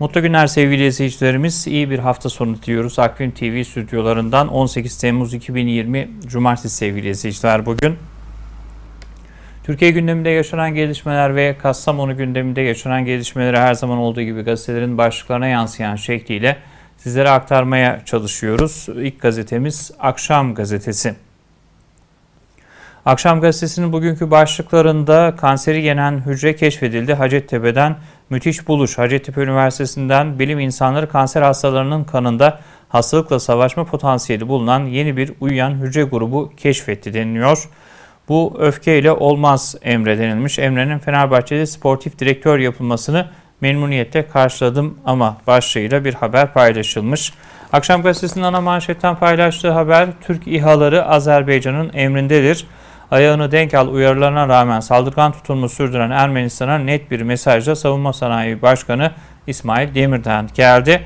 Mutlu günler sevgili izleyicilerimiz. İyi bir hafta sonu diliyoruz. Akgün TV stüdyolarından 18 Temmuz 2020 Cumartesi sevgili izleyiciler bugün. Türkiye gündeminde yaşanan gelişmeler ve Kastamonu gündeminde yaşanan gelişmeleri her zaman olduğu gibi gazetelerin başlıklarına yansıyan şekliyle sizlere aktarmaya çalışıyoruz. İlk gazetemiz Akşam Gazetesi. Akşam Gazetesi'nin bugünkü başlıklarında kanseri yenen hücre keşfedildi. Hacettepe'den müthiş buluş. Hacettepe Üniversitesi'nden bilim insanları kanser hastalarının kanında hastalıkla savaşma potansiyeli bulunan yeni bir uyuyan hücre grubu keşfetti deniliyor. Bu öfkeyle olmaz emre denilmiş. Emre'nin Fenerbahçe'de sportif direktör yapılmasını memnuniyetle karşıladım ama başlığıyla bir haber paylaşılmış. Akşam gazetesinin ana manşetten paylaştığı haber Türk İHA'ları Azerbaycan'ın emrindedir. Ayağını denk al uyarılarına rağmen saldırgan tutumu sürdüren Ermenistan'a net bir mesajla Savunma Sanayi Başkanı İsmail Demir'den geldi.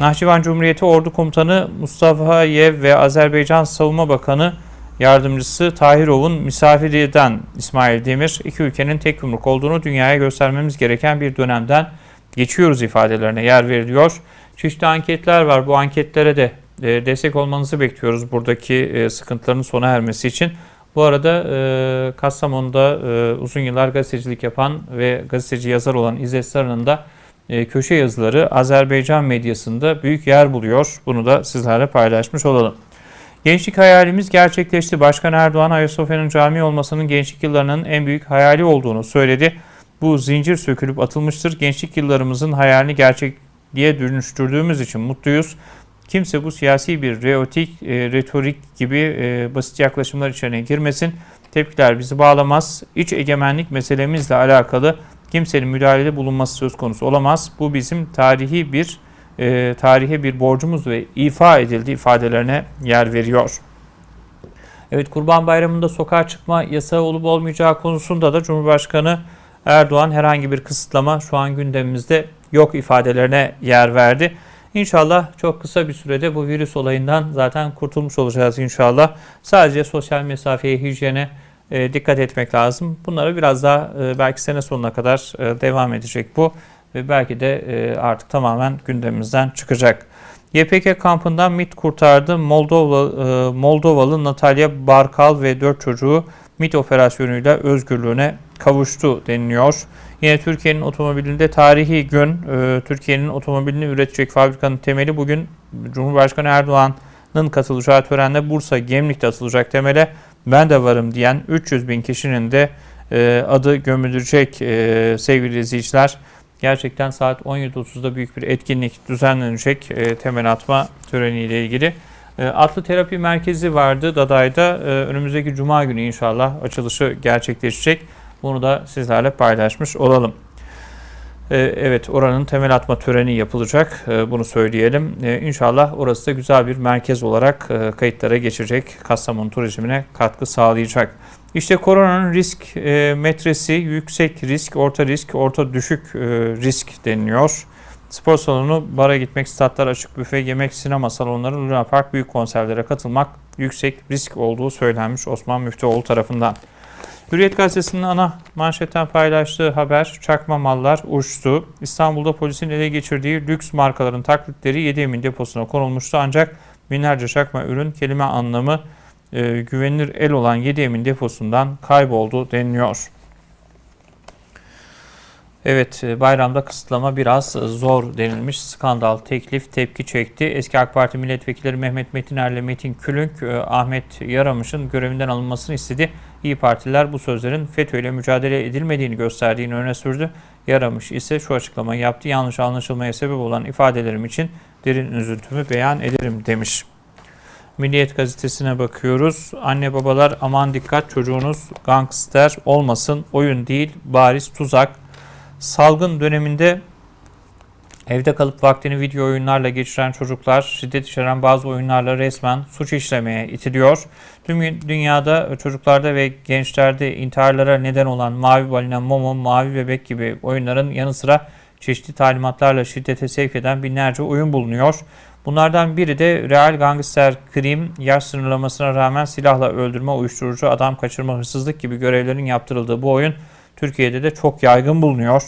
Nahçıvan Cumhuriyeti Ordu Komutanı Mustafa Yev ve Azerbaycan Savunma Bakanı Yardımcısı Tahirov'un misafirinden İsmail Demir, iki ülkenin tek yumruk olduğunu dünyaya göstermemiz gereken bir dönemden geçiyoruz ifadelerine yer veriliyor. Çeşitli anketler var. Bu anketlere de e, destek olmanızı bekliyoruz buradaki e, sıkıntıların sona ermesi için. Bu arada e, Kastamonu'da e, uzun yıllar gazetecilik yapan ve gazeteci yazar olan İzzet Sarı'nın da e, köşe yazıları Azerbaycan medyasında büyük yer buluyor. Bunu da sizlerle paylaşmış olalım. Gençlik hayalimiz gerçekleşti. Başkan Erdoğan Ayasofya'nın cami olmasının gençlik yıllarının en büyük hayali olduğunu söyledi. Bu zincir sökülüp atılmıştır. Gençlik yıllarımızın hayalini gerçekliğe dönüştürdüğümüz için mutluyuz. Kimse bu siyasi bir reotik, e, retorik gibi e, basit yaklaşımlar içine girmesin. Tepkiler bizi bağlamaz. İç egemenlik meselemizle alakalı kimsenin müdahalede bulunması söz konusu olamaz. Bu bizim tarihi bir e, tarihe bir borcumuz ve ifa edildi ifadelerine yer veriyor. Evet Kurban Bayramı'nda sokağa çıkma yasağı olup olmayacağı konusunda da Cumhurbaşkanı Erdoğan herhangi bir kısıtlama şu an gündemimizde yok ifadelerine yer verdi. İnşallah çok kısa bir sürede bu virüs olayından zaten kurtulmuş olacağız inşallah. Sadece sosyal mesafeye, hijyene e, dikkat etmek lazım. Bunlara biraz daha e, belki sene sonuna kadar e, devam edecek bu ve belki de e, artık tamamen gündemimizden çıkacak. YPK kampından MIT kurtardı. Moldova, e, Moldovalı Natalya Barkal ve 4 çocuğu MIT operasyonuyla özgürlüğüne kavuştu deniliyor. Yine Türkiye'nin otomobilinde tarihi gün, e, Türkiye'nin otomobilini üretecek fabrikanın temeli bugün Cumhurbaşkanı Erdoğan'ın katılacağı törende Bursa Gemlik'te atılacak temele ben de varım diyen 300 bin kişinin de adı gömülecek sevgili izleyiciler. Gerçekten saat 17.30'da büyük bir etkinlik düzenlenecek e, temel atma töreniyle ilgili. E, atlı terapi merkezi vardı Daday'da. E, önümüzdeki cuma günü inşallah açılışı gerçekleşecek. Bunu da sizlerle paylaşmış olalım. E, evet oranın temel atma töreni yapılacak. E, bunu söyleyelim. E, inşallah orası da güzel bir merkez olarak e, kayıtlara geçecek. Kastamonu turizmine katkı sağlayacak. İşte koronanın risk e, metresi yüksek risk, orta risk, orta düşük e, risk deniliyor. Spor salonu, bara gitmek, statlar, açık büfe, yemek, sinema salonları, Luna Park, büyük konserlere katılmak yüksek risk olduğu söylenmiş Osman Müftüoğlu tarafından. Hürriyet Gazetesi'nin ana manşetten paylaştığı haber çakma mallar uçtu. İstanbul'da polisin ele geçirdiği lüks markaların taklitleri 7 Emin deposuna konulmuştu ancak binlerce çakma ürün kelime anlamı e, güvenilir el olan 7 Emin deposundan kayboldu deniliyor. Evet e, bayramda kısıtlama biraz zor denilmiş. Skandal teklif tepki çekti. Eski AK Parti milletvekilleri Mehmet Metiner ile Metin Külünk e, Ahmet Yaramış'ın görevinden alınmasını istedi. İyi Partiler bu sözlerin FETÖ ile mücadele edilmediğini gösterdiğini öne sürdü. Yaramış ise şu açıklamayı yaptı. Yanlış anlaşılmaya sebep olan ifadelerim için derin üzüntümü beyan ederim demiş. Milliyet gazetesine bakıyoruz. Anne babalar aman dikkat çocuğunuz gangster olmasın. Oyun değil bariz tuzak. Salgın döneminde evde kalıp vaktini video oyunlarla geçiren çocuklar şiddet içeren bazı oyunlarla resmen suç işlemeye itiliyor. Tüm dünyada çocuklarda ve gençlerde intiharlara neden olan Mavi Balina, Momo, Mavi Bebek gibi oyunların yanı sıra çeşitli talimatlarla şiddete sevk eden binlerce oyun bulunuyor. Bunlardan biri de real gangster krim, yaş sınırlamasına rağmen silahla öldürme, uyuşturucu, adam kaçırma, hırsızlık gibi görevlerin yaptırıldığı bu oyun Türkiye'de de çok yaygın bulunuyor.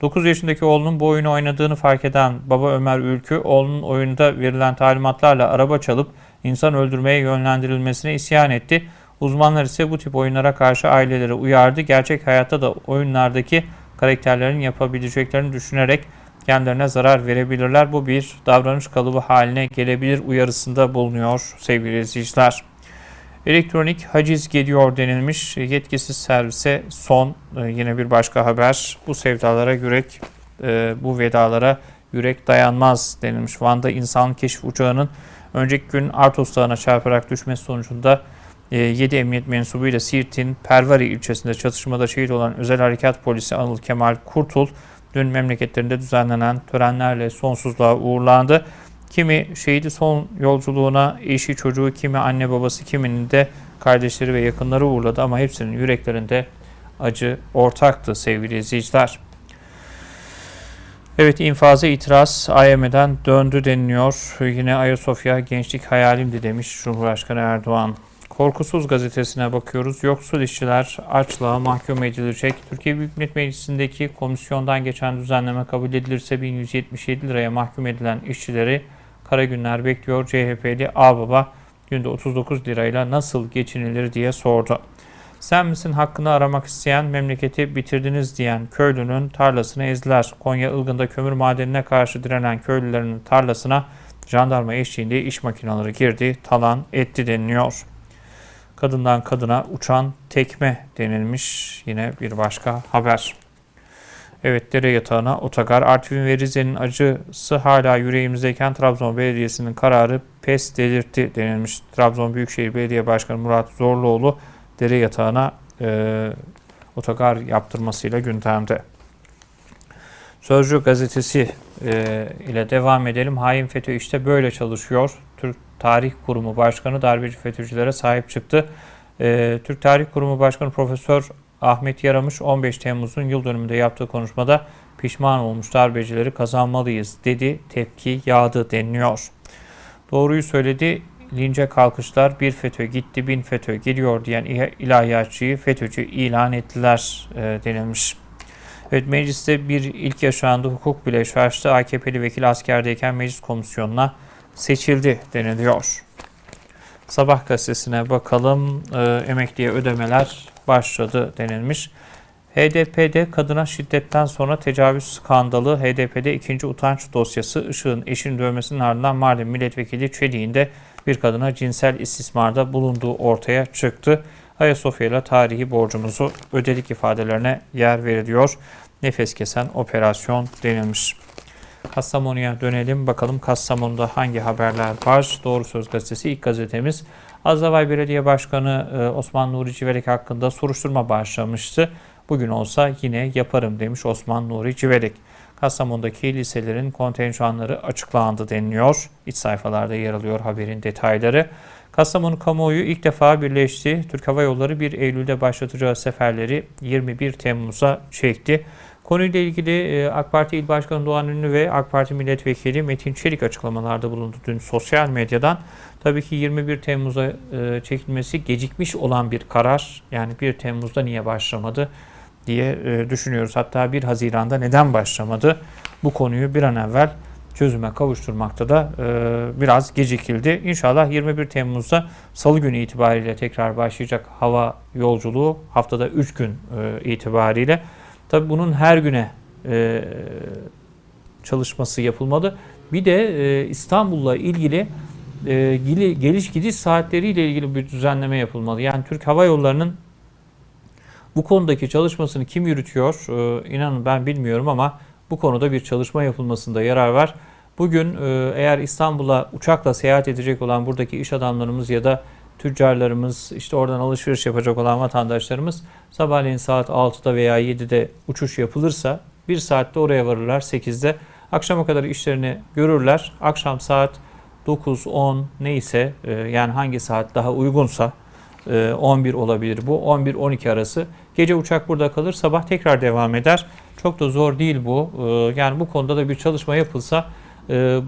9 yaşındaki oğlunun bu oyunu oynadığını fark eden baba Ömer Ülkü, oğlunun oyunda verilen talimatlarla araba çalıp insan öldürmeye yönlendirilmesine isyan etti. Uzmanlar ise bu tip oyunlara karşı aileleri uyardı. Gerçek hayatta da oyunlardaki karakterlerin yapabileceklerini düşünerek kendilerine zarar verebilirler. Bu bir davranış kalıbı haline gelebilir uyarısında bulunuyor sevgili izleyiciler. Elektronik haciz geliyor denilmiş. Yetkisiz servise son e, yine bir başka haber. Bu sevdalara yürek, e, bu vedalara yürek dayanmaz denilmiş. Van'da insan keşif uçağının önceki gün Artos Dağı'na çarparak düşmesi sonucunda 7 emniyet mensubuyla Siirt'in Pervari ilçesinde çatışmada şehit olan Özel Harekat Polisi Anıl Kemal Kurtul dün memleketlerinde düzenlenen törenlerle sonsuzluğa uğurlandı. Kimi şehidi son yolculuğuna eşi çocuğu, kimi anne babası, kiminin de kardeşleri ve yakınları uğurladı ama hepsinin yüreklerinde acı ortaktı sevgili izleyiciler. Evet infaza itiraz AYM'den döndü deniliyor. Yine Ayasofya gençlik hayalimdi demiş Cumhurbaşkanı Erdoğan. Korkusuz gazetesine bakıyoruz. Yoksul işçiler açlığa mahkum edilecek. Türkiye Büyük Millet Meclisi'ndeki komisyondan geçen düzenleme kabul edilirse 1177 liraya mahkum edilen işçileri kara günler bekliyor. CHP'li Ağbaba günde 39 lirayla nasıl geçinilir diye sordu. Sen misin hakkını aramak isteyen memleketi bitirdiniz diyen köylünün tarlasını ezdiler. Konya Ilgın'da kömür madenine karşı direnen köylülerin tarlasına jandarma eşliğinde iş makineleri girdi, talan etti deniliyor. Kadından kadına uçan tekme denilmiş yine bir başka haber. Evet dere yatağına otogar. Artvin ve Rize'nin acısı hala yüreğimizdeyken Trabzon Belediyesi'nin kararı pes delirtti denilmiş. Trabzon Büyükşehir Belediye Başkanı Murat Zorluoğlu dere yatağına e, otogar yaptırmasıyla gündemde. Sözcü gazetesi e, ile devam edelim. Hain FETÖ işte böyle çalışıyor. Türk Tarih Kurumu Başkanı darbeci FETÖ'cülere sahip çıktı. E, Türk Tarih Kurumu Başkanı Profesör Ahmet Yaramış 15 Temmuz'un yıl dönümünde yaptığı konuşmada pişman olmuş darbecileri kazanmalıyız dedi. Tepki yağdı deniliyor. Doğruyu söyledi. Lince kalkışlar bir FETÖ gitti bin FETÖ geliyor diyen ilahiyatçıyı FETÖ'cü ilan ettiler e, denilmiş. Evet mecliste bir ilk yaşandı. Hukuk bile şaştı. AKP'li vekil askerdeyken meclis komisyonuna seçildi deniliyor. Sabah gazetesine bakalım. E, emekliye ödemeler başladı denilmiş. HDP'de kadına şiddetten sonra tecavüz skandalı, HDP'de ikinci utanç dosyası, Işık'ın eşini dövmesinin ardından Mardin Milletvekili Çelik'in bir kadına cinsel istismarda bulunduğu ortaya çıktı. Ayasofya ile tarihi borcumuzu ödedik ifadelerine yer veriliyor. Nefes kesen operasyon denilmiş. Kastamonu'ya dönelim. Bakalım Kastamonu'da hangi haberler var? Doğru Söz Gazetesi ilk gazetemiz. Azdavay Belediye Başkanı e, Osman Nuri Civelek hakkında soruşturma başlamıştı. Bugün olsa yine yaparım demiş Osman Nuri Civelek. Kastamonu'daki liselerin kontenjanları açıklandı deniliyor. İç sayfalarda yer alıyor haberin detayları. Kastamonu kamuoyu ilk defa birleşti. Türk Hava Yolları 1 Eylül'de başlatacağı seferleri 21 Temmuz'a çekti. Konuyla ilgili e, AK Parti İl Başkanı Doğan Ünlü ve AK Parti Milletvekili Metin Çelik açıklamalarda bulundu dün sosyal medyadan. Tabii ki 21 Temmuz'a e, çekilmesi gecikmiş olan bir karar. Yani 1 Temmuz'da niye başlamadı diye e, düşünüyoruz. Hatta 1 Haziran'da neden başlamadı? Bu konuyu bir an evvel çözüme kavuşturmakta da biraz gecikildi. İnşallah 21 Temmuz'da Salı günü itibariyle tekrar başlayacak hava yolculuğu haftada 3 gün itibariyle Tabi bunun her güne e, çalışması yapılmalı. Bir de e, İstanbul'la ilgili e, geliş gidiş saatleriyle ilgili bir düzenleme yapılmalı. Yani Türk Hava Yolları'nın bu konudaki çalışmasını kim yürütüyor? E, inanın ben bilmiyorum ama bu konuda bir çalışma yapılmasında yarar var. Bugün e, eğer İstanbul'a uçakla seyahat edecek olan buradaki iş adamlarımız ya da tüccarlarımız, işte oradan alışveriş yapacak olan vatandaşlarımız sabahleyin saat 6'da veya 7'de uçuş yapılırsa 1 saatte oraya varırlar 8'de. Akşama kadar işlerini görürler. Akşam saat 9, 10 neyse e, yani hangi saat daha uygunsa 11 e, olabilir bu. 11-12 arası. Gece uçak burada kalır. Sabah tekrar devam eder. Çok da zor değil bu. E, yani bu konuda da bir çalışma yapılsa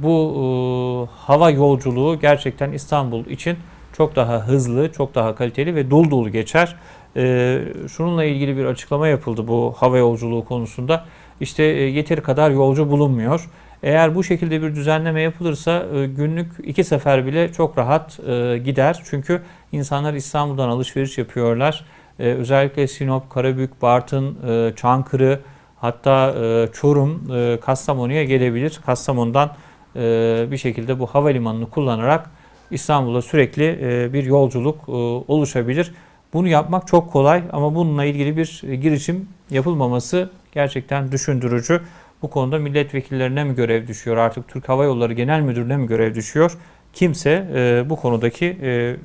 bu hava yolculuğu gerçekten İstanbul için çok daha hızlı, çok daha kaliteli ve dolu dolu geçer. e, şununla ilgili bir açıklama yapıldı bu hava yolculuğu konusunda. İşte e, yeteri kadar yolcu bulunmuyor. Eğer bu şekilde bir düzenleme yapılırsa e, günlük iki sefer bile çok rahat e, gider. Çünkü insanlar İstanbul'dan alışveriş yapıyorlar. E, özellikle Sinop, Karabük, Bartın, e, Çankırı hatta e, Çorum, e, Kastamonu'ya gelebilir. Kastamonu'dan e, bir şekilde bu havalimanını kullanarak İstanbul'a sürekli e, bir yolculuk e, oluşabilir. Bunu yapmak çok kolay ama bununla ilgili bir e, girişim yapılmaması gerçekten düşündürücü. Bu konuda milletvekillerine mi görev düşüyor artık Türk Hava Yolları Genel Müdürlüğü'ne mi görev düşüyor? Kimse bu konudaki e,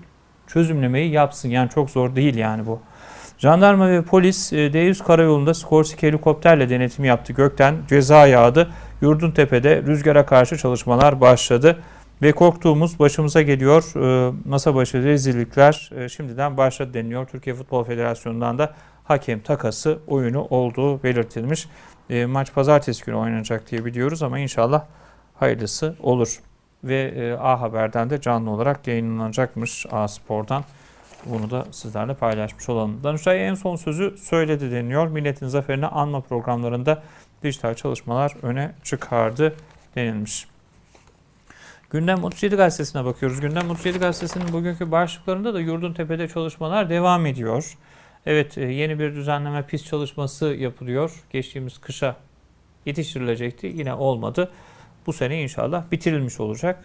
çözümlemeyi yapsın. Yani çok zor değil yani bu. Jandarma ve polis e, D100 karayolunda Skorsky helikopterle denetim yaptı. Gökten ceza yağdı. Yurduntepe'de rüzgara karşı çalışmalar başladı. Ve korktuğumuz başımıza geliyor. E, masa başı rezillikler e, şimdiden başladı deniliyor. Türkiye Futbol Federasyonu'ndan da hakem takası oyunu olduğu belirtilmiş. E, maç pazartesi günü oynanacak diye biliyoruz ama inşallah hayırlısı olur. Ve A Haber'den de canlı olarak yayınlanacakmış A Spor'dan. Bunu da sizlerle paylaşmış olalım. Danıştay en son sözü söyledi deniliyor. Milletin zaferini anma programlarında dijital çalışmalar öne çıkardı denilmiş. Gündem 37 gazetesine bakıyoruz. Gündem 37 gazetesinin bugünkü başlıklarında da yurdun tepede çalışmalar devam ediyor. Evet yeni bir düzenleme pis çalışması yapılıyor. Geçtiğimiz kışa yetiştirilecekti. Yine olmadı. Bu sene inşallah bitirilmiş olacak.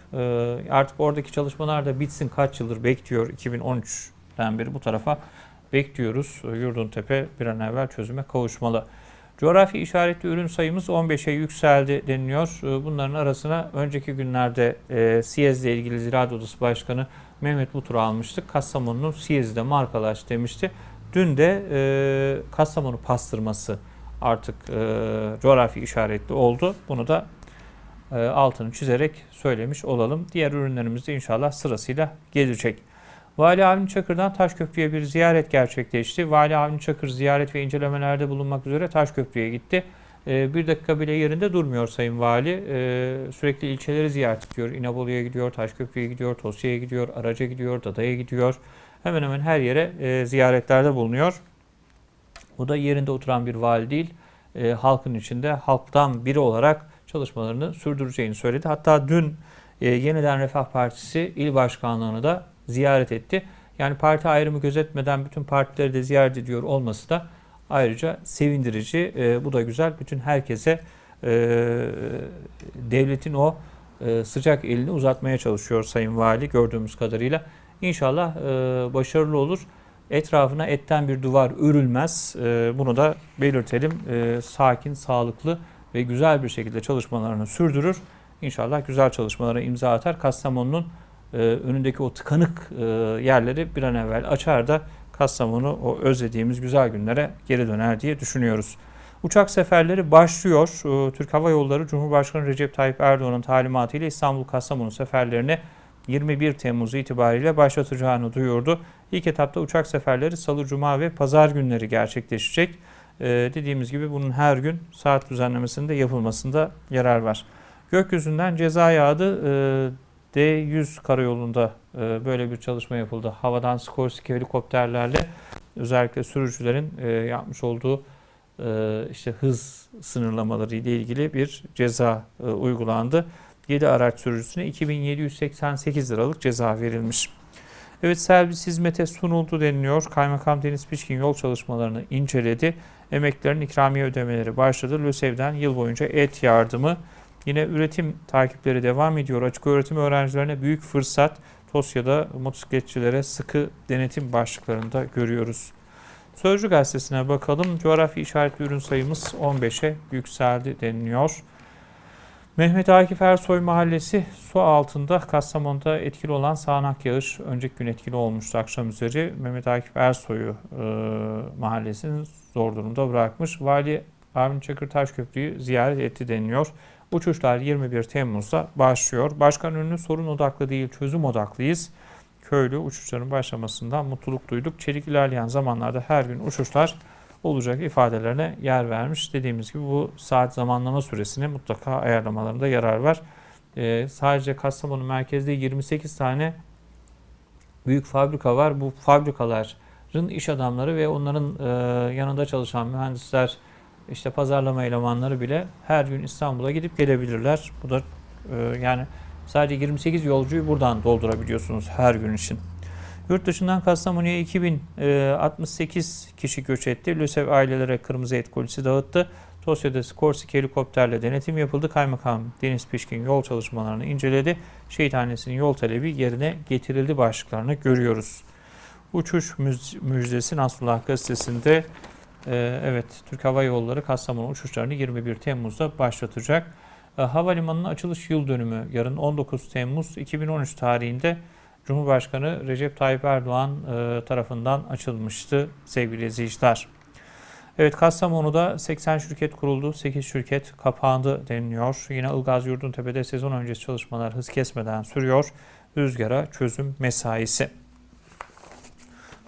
Artık oradaki çalışmalar da bitsin. Kaç yıldır bekliyor 2013'ten beri bu tarafa bekliyoruz. Yurduntepe bir an evvel çözüme kavuşmalı. Coğrafi işaretli ürün sayımız 15'e yükseldi deniliyor. Bunların arasına önceki günlerde e, Siyez'le ilgili Ziraat Odası Başkanı Mehmet Butur almıştık. Kastamonu'nun Siyez'de markalaş demişti. Dün de e, Kastamonu pastırması artık e, coğrafi işaretli oldu. Bunu da e, altını çizerek söylemiş olalım. Diğer ürünlerimiz de inşallah sırasıyla gelecek. Vali Avni Çakır'dan Taşköprü'ye bir ziyaret gerçekleşti. Vali Avni Çakır ziyaret ve incelemelerde bulunmak üzere Taşköprü'ye gitti. Ee, bir dakika bile yerinde durmuyor Sayın Vali. Ee, sürekli ilçeleri ziyaret ediyor. İnebolu'ya gidiyor, Taşköprü'ye gidiyor, Tosya'ya gidiyor, Araca gidiyor, Dada'ya gidiyor. Hemen hemen her yere e, ziyaretlerde bulunuyor. Bu da yerinde oturan bir vali değil. E, halkın içinde halktan biri olarak çalışmalarını sürdüreceğini söyledi. Hatta dün e, Yeniden Refah Partisi il başkanlığını da ziyaret etti. Yani parti ayrımı gözetmeden bütün partileri de ziyaret ediyor olması da ayrıca sevindirici. E, bu da güzel. Bütün herkese e, devletin o e, sıcak elini uzatmaya çalışıyor Sayın Vali gördüğümüz kadarıyla. İnşallah e, başarılı olur. Etrafına etten bir duvar örülmez. E, bunu da belirtelim. E, sakin, sağlıklı ve güzel bir şekilde çalışmalarını sürdürür. İnşallah güzel çalışmalara imza atar. Kastamonu'nun e, önündeki o tıkanık e, yerleri bir an evvel açar da Kastamonu o özlediğimiz güzel günlere geri döner diye düşünüyoruz. Uçak seferleri başlıyor. E, Türk Hava Yolları Cumhurbaşkanı Recep Tayyip Erdoğan'ın talimatıyla İstanbul-Kastamonu seferlerini 21 Temmuz itibariyle başlatacağını duyurdu. İlk etapta uçak seferleri salı, cuma ve pazar günleri gerçekleşecek. Ee, dediğimiz gibi bunun her gün saat düzenlemesinde yapılmasında yarar var. Gökyüzünden ceza yağdı. Ee, D100 karayolunda e, böyle bir çalışma yapıldı. Havadan Skorsky helikopterlerle özellikle sürücülerin e, yapmış olduğu e, işte hız sınırlamaları ile ilgili bir ceza uygulandı. 7 araç sürücüsüne 2788 liralık ceza verilmiş. Evet servis hizmete sunuldu deniliyor. Kaymakam Deniz Pişkin yol çalışmalarını inceledi. Emeklilerin ikramiye ödemeleri başladı. LÖSEV'den yıl boyunca et yardımı Yine üretim takipleri devam ediyor. Açık öğretim öğrencilerine büyük fırsat. Tosya'da motosikletçilere sıkı denetim başlıklarında görüyoruz. Sözcü gazetesine bakalım. Coğrafi işaretli ürün sayımız 15'e yükseldi deniliyor. Mehmet Akif Ersoy Mahallesi su altında Kastamonu'da etkili olan sağanak yağış önceki gün etkili olmuştu akşam üzeri. Mehmet Akif Ersoy'u e, mahallesini zor durumda bırakmış. Vali Avni Çakır Taşköprü'yü ziyaret etti deniliyor. Uçuşlar 21 Temmuz'da başlıyor. Başkan ünlü sorun odaklı değil çözüm odaklıyız. Köylü uçuşların başlamasından mutluluk duyduk. Çelik ilerleyen zamanlarda her gün uçuşlar olacak ifadelerine yer vermiş. Dediğimiz gibi bu saat zamanlama süresini mutlaka ayarlamalarında yarar var. Ee, sadece Kastamonu merkezde 28 tane büyük fabrika var. Bu fabrikalar iş adamları ve onların e, yanında çalışan mühendisler, işte pazarlama elemanları bile her gün İstanbul'a gidip gelebilirler. Bu da e, yani sadece 28 yolcuyu buradan doldurabiliyorsunuz her gün için. Yurt dışından Kastamonu'ya 2068 kişi göç etti. LÖSEV ailelere kırmızı et kolisi dağıttı. Tosya'da Skorsky helikopterle denetim yapıldı. Kaymakam Deniz Pişkin yol çalışmalarını inceledi. Şehithanesinin yol talebi yerine getirildi başlıklarını görüyoruz. Uçuş müjdesi Nasrullah gazetesinde e, evet Türk Hava Yolları Kastamonu uçuşlarını 21 Temmuz'da başlatacak. E, havalimanının açılış yıl dönümü yarın 19 Temmuz 2013 tarihinde Cumhurbaşkanı Recep Tayyip Erdoğan e, tarafından açılmıştı sevgili izleyiciler. Evet Kastamonu'da 80 şirket kuruldu, 8 şirket kapandı deniliyor. Yine Ilgaz Yurduntepe'de sezon öncesi çalışmalar hız kesmeden sürüyor. Rüzgara çözüm mesaisi.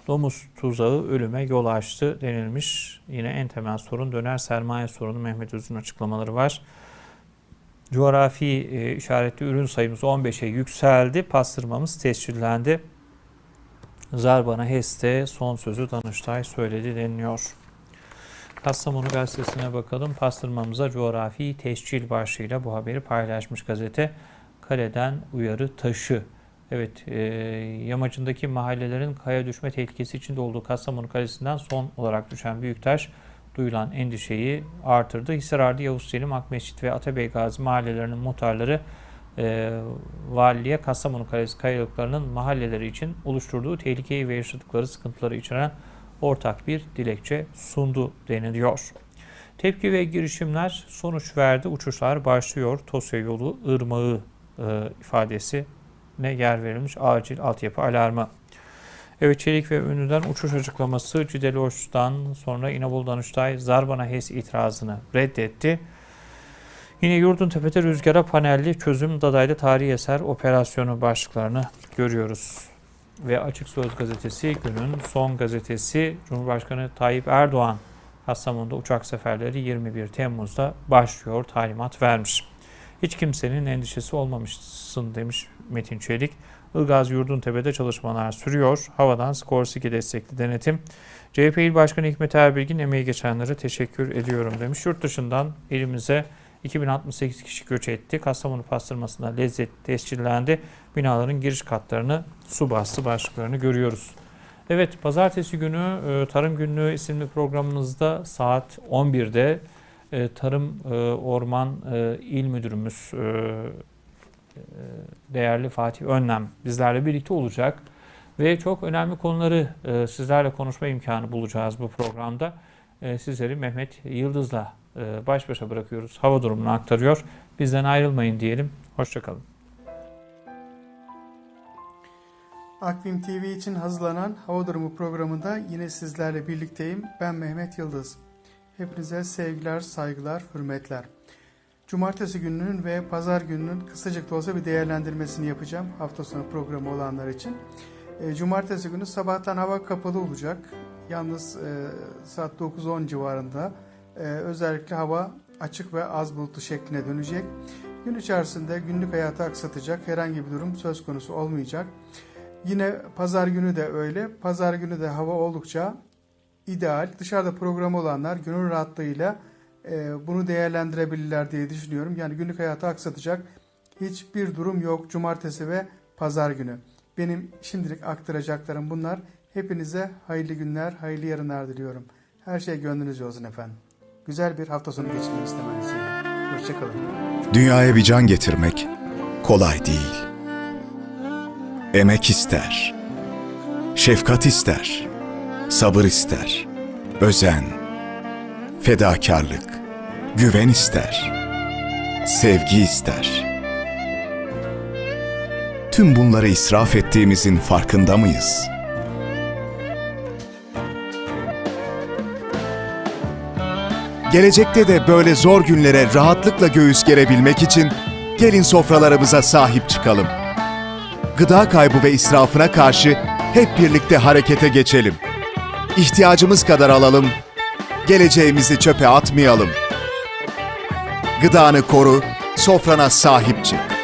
Domuz tuzağı ölüme yol açtı denilmiş. Yine en temel sorun döner sermaye sorunu Mehmet Öz'ün açıklamaları var. Coğrafi e, işaretli ürün sayımız 15'e yükseldi. Pastırmamız tescillendi. Zarbana HES'te son sözü Danıştay söyledi deniliyor. Kastamonu gazetesine bakalım. Pastırmamıza coğrafi tescil başlığıyla bu haberi paylaşmış gazete. Kaleden uyarı taşı. Evet, e, yamacındaki mahallelerin kaya düşme tehlikesi içinde olduğu Kastamonu Kalesi'nden son olarak düşen büyük taş duyulan endişeyi artırdı. Hisarar'da Yavuz Selim, Akmescit ve Atabey Gazi mahallelerinin muhtarları e, valiliğe Kastamonu Kalesi kayalıklarının mahalleleri için oluşturduğu tehlikeyi ve yaşadıkları sıkıntıları içeren ortak bir dilekçe sundu deniliyor. Tepki ve girişimler sonuç verdi. Uçuşlar başlıyor. Tosya yolu ırmağı e, ifadesi ne yer verilmiş acil altyapı alarmı. Evet Çelik ve Ünlü'den uçuş açıklaması Cideloş'tan sonra İnebolu Danıştay Zarbana HES itirazını reddetti. Yine Yurduntepe'de rüzgara panelli çözüm Dadaylı tarihi eser operasyonu başlıklarını görüyoruz. Ve Açık Söz gazetesi günün son gazetesi Cumhurbaşkanı Tayyip Erdoğan Kastamonu'da uçak seferleri 21 Temmuz'da başlıyor talimat vermiş. Hiç kimsenin endişesi olmamışsın demiş Metin Çelik. Ilgaz Yurduntepe'de çalışmalar sürüyor. Havadan Skorsky destekli denetim. CHP İl Başkanı Hikmet Erbilgin emeği geçenlere teşekkür ediyorum demiş. Yurt dışından elimize 2068 kişi göç etti. Kastamonu pastırmasında lezzet tescillendi. Binaların giriş katlarını su bastı başlıklarını görüyoruz. Evet pazartesi günü e, Tarım Günlüğü isimli programımızda saat 11'de e, Tarım e, Orman İl Müdürümüz değerli Fatih Önlem bizlerle birlikte olacak ve çok önemli konuları e, sizlerle konuşma imkanı bulacağız bu programda. E, sizleri Mehmet Yıldız'la e, baş başa bırakıyoruz. Hava durumunu aktarıyor. Bizden ayrılmayın diyelim. Hoşçakalın. Akvim TV için hazırlanan Hava Durumu programında yine sizlerle birlikteyim. Ben Mehmet Yıldız. Hepinize sevgiler, saygılar, hürmetler. Cumartesi gününün ve pazar gününün kısacık da olsa bir değerlendirmesini yapacağım hafta sonu programı olanlar için. E, Cumartesi günü sabahtan hava kapalı olacak. Yalnız e, saat 9-10 civarında e, özellikle hava açık ve az bulutlu şekline dönecek. Gün içerisinde günlük hayatı aksatacak herhangi bir durum söz konusu olmayacak. Yine pazar günü de öyle. Pazar günü de hava oldukça ideal. Dışarıda programı olanlar gönül rahatlığıyla e, bunu değerlendirebilirler diye düşünüyorum. Yani günlük hayatı aksatacak hiçbir durum yok cumartesi ve pazar günü. Benim şimdilik aktaracaklarım bunlar. Hepinize hayırlı günler, hayırlı yarınlar diliyorum. Her şey gönlünüzce olsun efendim. Güzel bir hafta sonu geçirmek istemeniziyle. Hoşçakalın. Dünyaya bir can getirmek kolay değil. Emek ister. Şefkat ister. Sabır ister. Özen. Fedakarlık. Güven ister. Sevgi ister. Tüm bunları israf ettiğimizin farkında mıyız? Gelecekte de böyle zor günlere rahatlıkla göğüs gerebilmek için gelin sofralarımıza sahip çıkalım. Gıda kaybı ve israfına karşı hep birlikte harekete geçelim. İhtiyacımız kadar alalım, geleceğimizi çöpe atmayalım. Gıdanı koru, sofrana sahip çık.